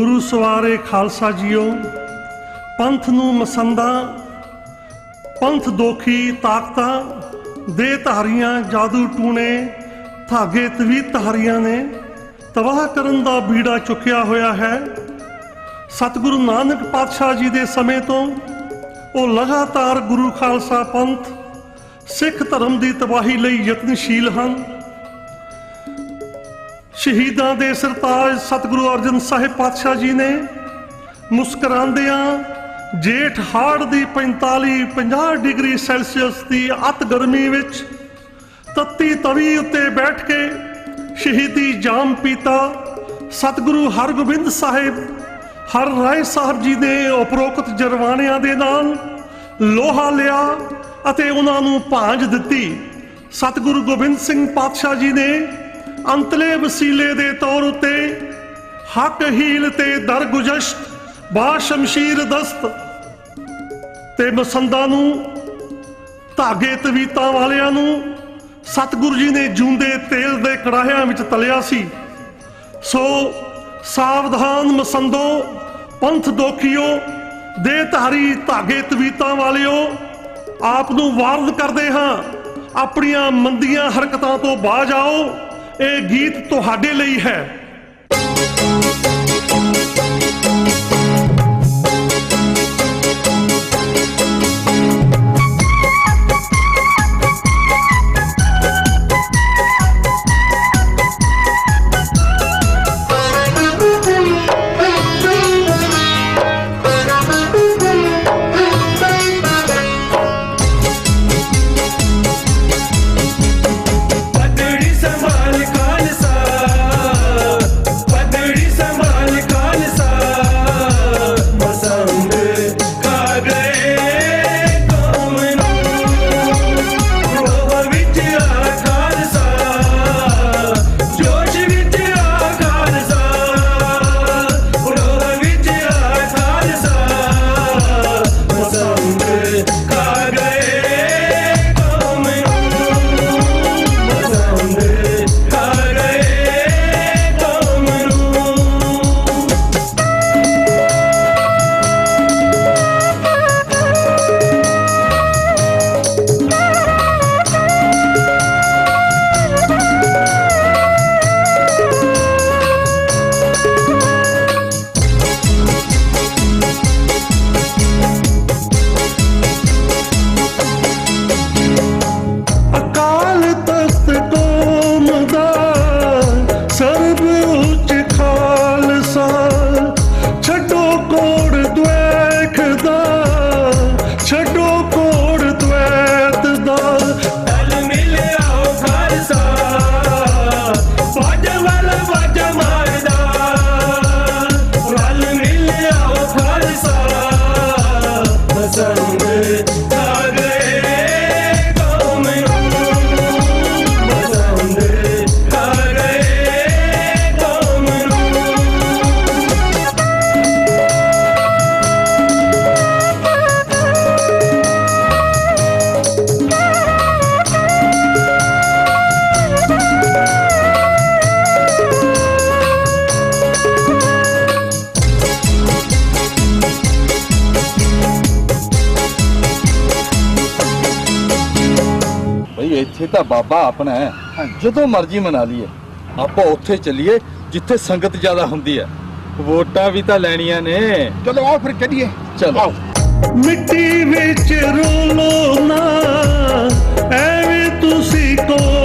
ਗੁਰੂ ਸਵਾਰੇ Khalsa JIO, ਪੰਥ ਨੂੰ ਮਸੰਦਾ, ਪੰਥ ਦੋਖੀ ਤਾਕਤਾਂ, ਦੇ ਧਾਰੀਆਂ ਜਾਦੂ ਟੂਣੇ, ਧਾਗੇ ਤਵੀ ਧਾਰੀਆਂ ਨੇ, ਤਬਾਹ ਕਰਨ ਦਾ ਬੀੜਾ ਚੁੱਕਿਆ ਹੋਇਆ ਹੈ। ਸਤਿਗੁਰੂ ਨਾਨਕ ਪਾਤਸ਼ਾਹ ਜੀ ਦੇ ਸਮੇਂ ਤੋਂ ਉਹ ਲਗਾਤਾਰ ਗੁਰੂ ਖਾਲਸਾ ਪੰਥ, ਸਿੱਖ ਧਰਮ ਦੀ ਤਬਾਹੀ ਲਈ ਯਤਨਸ਼ੀਲ ਹਨ। ਸ਼ਹੀਦਾਂ ਦੇ ਸਰਤਾਜ ਸਤਿਗੁਰੂ ਅਰਜਨ ਸਾਹਿਬ ਪਾਤਸ਼ਾਹ ਜੀ ਨੇ ਮੁਸਕਰਾਉਂਦਿਆਂ ਜੇਠ ਹਾੜ ਦੀ 45 50 ਡਿਗਰੀ ਸੈਲਸੀਅਸ ਦੀ ਅਤ ਗਰਮੀ ਵਿੱਚ ਤੱਤੀ ਤਵੀ ਉੱਤੇ ਬੈਠ ਕੇ ਸ਼ਹੀਦੀ ਜਾਮ ਪੀਤਾ ਸਤਿਗੁਰੂ ਹਰਗੋਬਿੰਦ ਸਾਹਿਬ, ਹਰ ਰਾਏ ਸਾਹਿਬ ਜੀ ਨੇ ਉਪਰੋਕਤ ਜਰਵਾਣਿਆਂ ਦੇ ਨਾਲ ਲੋਹਾ ਲਿਆ ਅਤੇ ਉਹਨਾਂ ਨੂੰ ਭਾਂਜ ਦਿੱਤੀ। ਸਤਿਗੁਰੂ ਗੋਬਿੰਦ ਸਿੰਘ ਪਾਤਸ਼ਾਹ ਜੀ ਨੇ ਅੰਤਲੇ ਵਸੀਲੇ ਦੇ ਤੌਰ ਉੱਤੇ ਹੱਕ ਹੀਲ ਤੇ ਦਰਗੁਜਸ਼ਤ ਬਾ ਸ਼ਮਸ਼ੀਰ ਦਸਤ ਤੇ ਮਸੰਦਾਂ ਨੂੰ, ਧਾਗੇ ਤਵੀਤਾਂ ਵਾਲਿਆਂ ਨੂੰ ਸਤਿਗੁਰੂ ਜੀ ਨੇ ਜੂੰਦੇ ਤੇਲ ਦੇ ਕੜਾਹਿਆਂ ਵਿੱਚ ਤਲਿਆ ਸੀ। ਸੋ ਸਾਵਧਾਨ ਮਸੰਦੋ, ਪੰਥ ਦੋਖੀਓ ਦੇ ਧਾਰੀ ਧਾਗੇ ਤਵੀਤਾਂ ਵਾਲਿਓ, ਆਪ ਨੂੰ ਵਾਰਦ ਕਰਦੇ ਹਾਂ, ਆਪਣੀਆਂ ਮੰਦੀਆਂ ਹਰਕਤਾਂ ਤੋਂ ਬਾਜ ਆਓ ਇਹ ਗੀਤ ਤੁਹਾਡੇ ਲਈ ਹੈ। America. ਬਈ ਇੱਥੇ ਤਾਂ ਬਾਬਾ ਆਪਣਾ ਹੈ। ਜਦੋਂ ਮਰਜ਼ੀ ਮਨਾ ਲਈਏ। ਆਪਾਂ ਉੱਥੇ ਚੱਲੀਏ ਜਿੱਥੇ ਸੰਗਤ ਜ਼ਿਆਦਾ ਹੁੰਦੀ ਹੈ। ਵੋਟਾਂ ਵੀ ਤਾਂ ਲੈਣੀਆਂ ਨੇ। ਚਲੋ ਆਓ ਫਿਰ ਚੱਲੀਏ। ਚਲੋ। ਮਿੱਟੀ ਵਿੱਚ ਰੋਲੋ ਨਾ ਐਵੇਂ ਤੁਸੀਂ ਕੋ